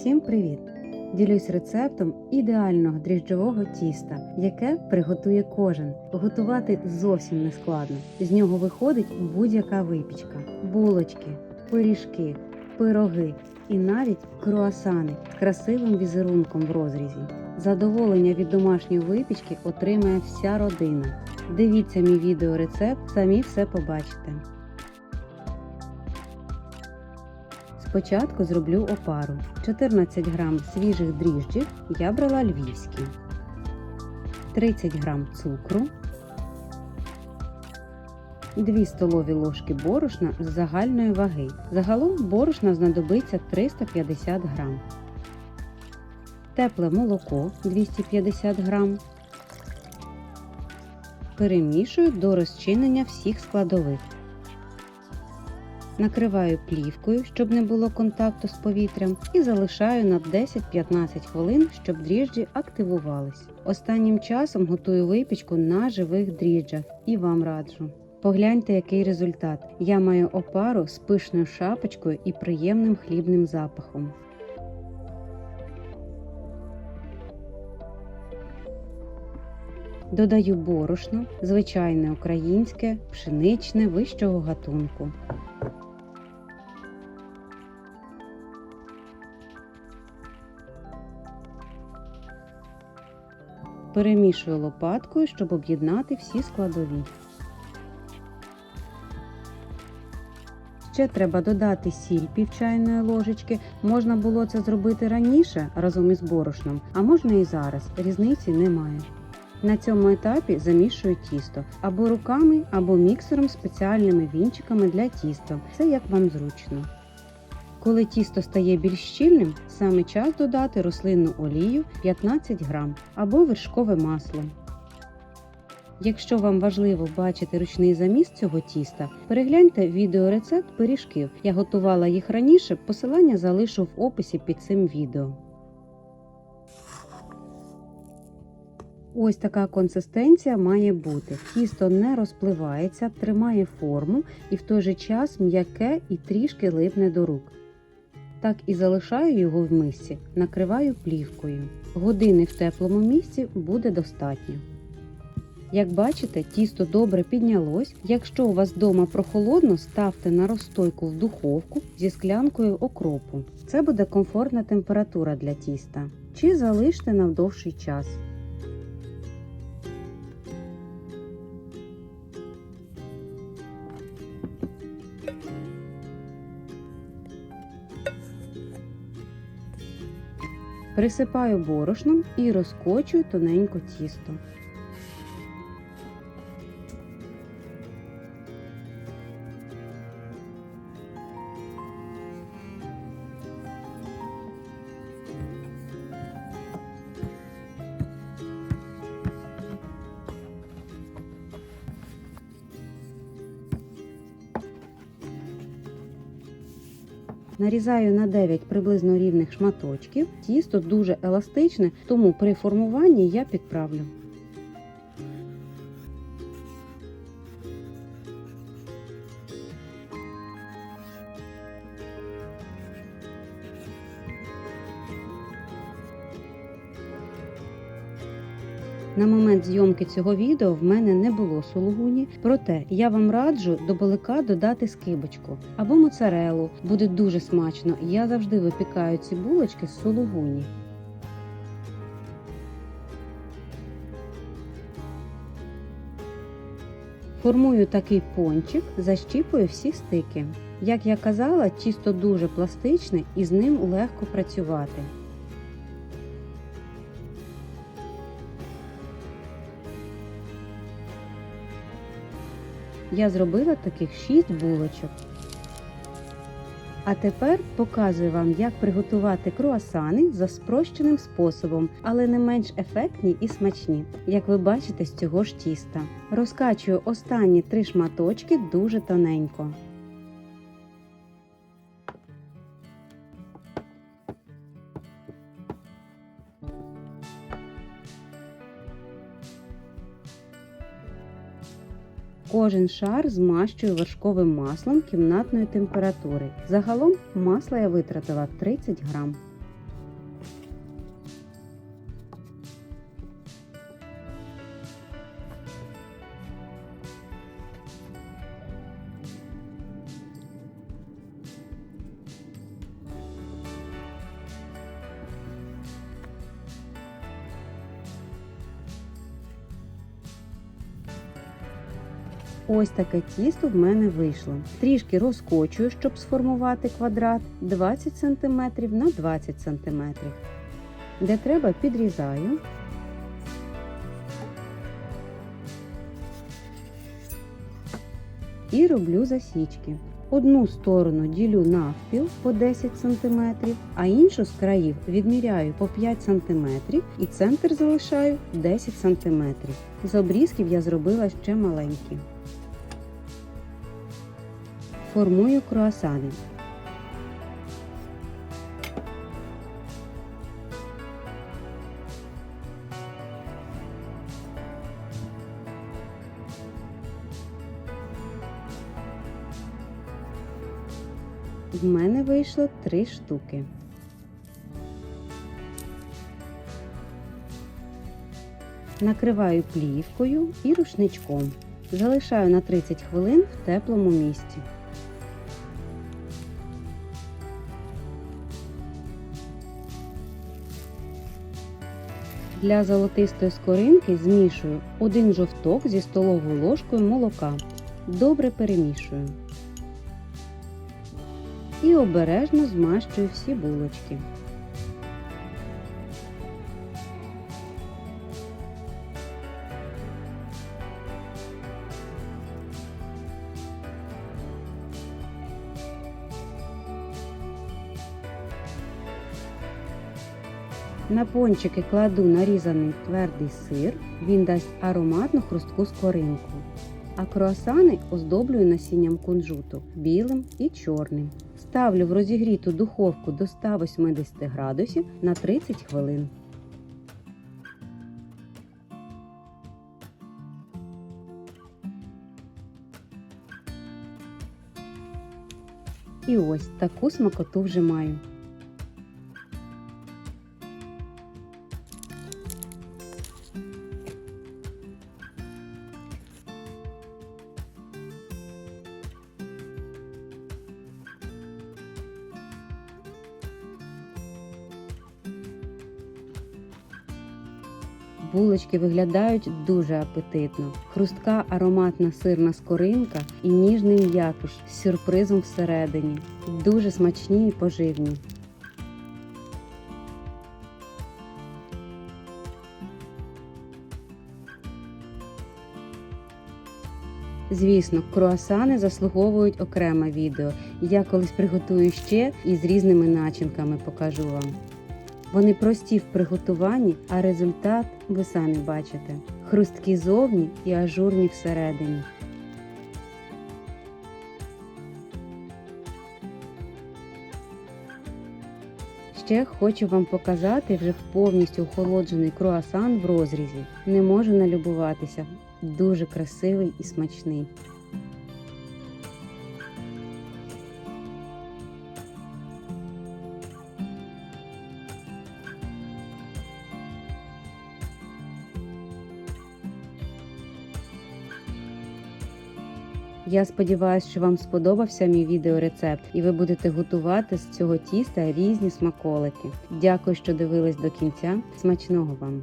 Всім привіт! Ділюсь рецептом ідеального дріжджового тіста, яке приготує кожен. Готувати зовсім не складно. З нього виходить будь-яка випічка, булочки, пиріжки, пироги і навіть круасани з красивим візерунком в розрізі. Задоволення від домашньої випічки отримає вся родина. Дивіться мій відеорецепт, самі все побачите. Спочатку зроблю опару. 14 грам свіжих дріжджів я брала львівські, 30 грам цукру, 2 столові ложки борошна з загальної ваги. Загалом борошна знадобиться 350 грам, тепле молоко 250 грам. Перемішую до розчинення всіх складових. Накриваю плівкою, щоб не було контакту з повітрям, і залишаю на 10-15 хвилин, щоб дріжджі активувались. Останнім часом готую випічку на живих дріжджах і вам раджу. Погляньте, який результат. Я маю опару з пишною шапочкою і приємним хлібним запахом. Додаю борошно, звичайне українське, пшеничне вищого гатунку. Перемішую лопаткою, щоб об'єднати всі складові. Ще треба додати сіль пів чайної ложечки. Можна було це зробити раніше разом із борошном, а можна і зараз. Різниці немає. На цьому етапі замішую тісто або руками, або міксером спеціальними вінчиками для тіста. Це як вам зручно. Коли тісто стає більш щільним, саме час додати рослинну олію 15 грам або вершкове масло. Якщо вам важливо бачити ручний заміст цього тіста, перегляньте відеорецепт пиріжків. Я готувала їх раніше, посилання залишу в описі під цим відео. Ось така консистенція має бути. Тісто не розпливається, тримає форму і в той же час м'яке і трішки липне до рук. Так і залишаю його в мисці, накриваю плівкою. Години в теплому місці буде достатньо. Як бачите, тісто добре піднялось. Якщо у вас вдома прохолодно, ставте на розстойку в духовку зі склянкою окропу. Це буде комфортна температура для тіста. Чи залиште на довший час. Присипаю борошном і розкочую тоненько тісто. Нарізаю на 9 приблизно рівних шматочків. Тісто дуже еластичне, тому при формуванні я підправлю. На момент зйомки цього відео в мене не було сулугуні, проте я вам раджу до балика додати скибочку або моцарелу. Буде дуже смачно. Я завжди випікаю ці булочки з сулугуні. Формую такий пончик, защіпую всі стики. Як я казала, тісто дуже пластичне і з ним легко працювати. Я зробила таких 6 булочок. А тепер показую вам, як приготувати круасани за спрощеним способом, але не менш ефектні і смачні, як ви бачите з цього ж тіста. Розкачую останні три шматочки дуже тоненько. Кожен шар змащую вершковим маслом кімнатної температури. Загалом масла я витратила 30 грам. Ось таке тісто в мене вийшло. Трішки розкочую, щоб сформувати квадрат 20 см на 20 см. Де треба, підрізаю. І роблю засічки. Одну сторону ділю навпіл по 10 см, а іншу з країв відміряю по 5 см і центр залишаю 10 см. З обрізків я зробила ще маленькі. Формую круасани. В мене вийшло три штуки. Накриваю плівкою і рушничком. Залишаю на 30 хвилин в теплому місці. Для золотистої скоринки змішую один жовток зі столовою ложкою молока. Добре перемішую. І обережно змащую всі булочки. На пончики кладу нарізаний твердий сир, він дасть ароматну хрустку скоринку. А круасани оздоблюю насінням кунжуту білим і чорним. Ставлю в розігріту духовку до 180 градусів на 30 хвилин. І ось таку смакоту вже маю. Булочки виглядають дуже апетитно. Хрустка ароматна сирна скоринка і ніжний м'якуш з сюрпризом всередині. Дуже смачні і поживні. Звісно, круасани заслуговують окреме відео. Я колись приготую ще і з різними начинками покажу вам. Вони прості в приготуванні, а результат ви самі бачите: хрусткі зовні і ажурні всередині. Ще хочу вам показати вже повністю охолоджений круасан в розрізі. Не можу налюбуватися. Дуже красивий і смачний. Я сподіваюся, що вам сподобався мій відеорецепт і ви будете готувати з цього тіста різні смаколики. Дякую, що дивились до кінця. Смачного вам!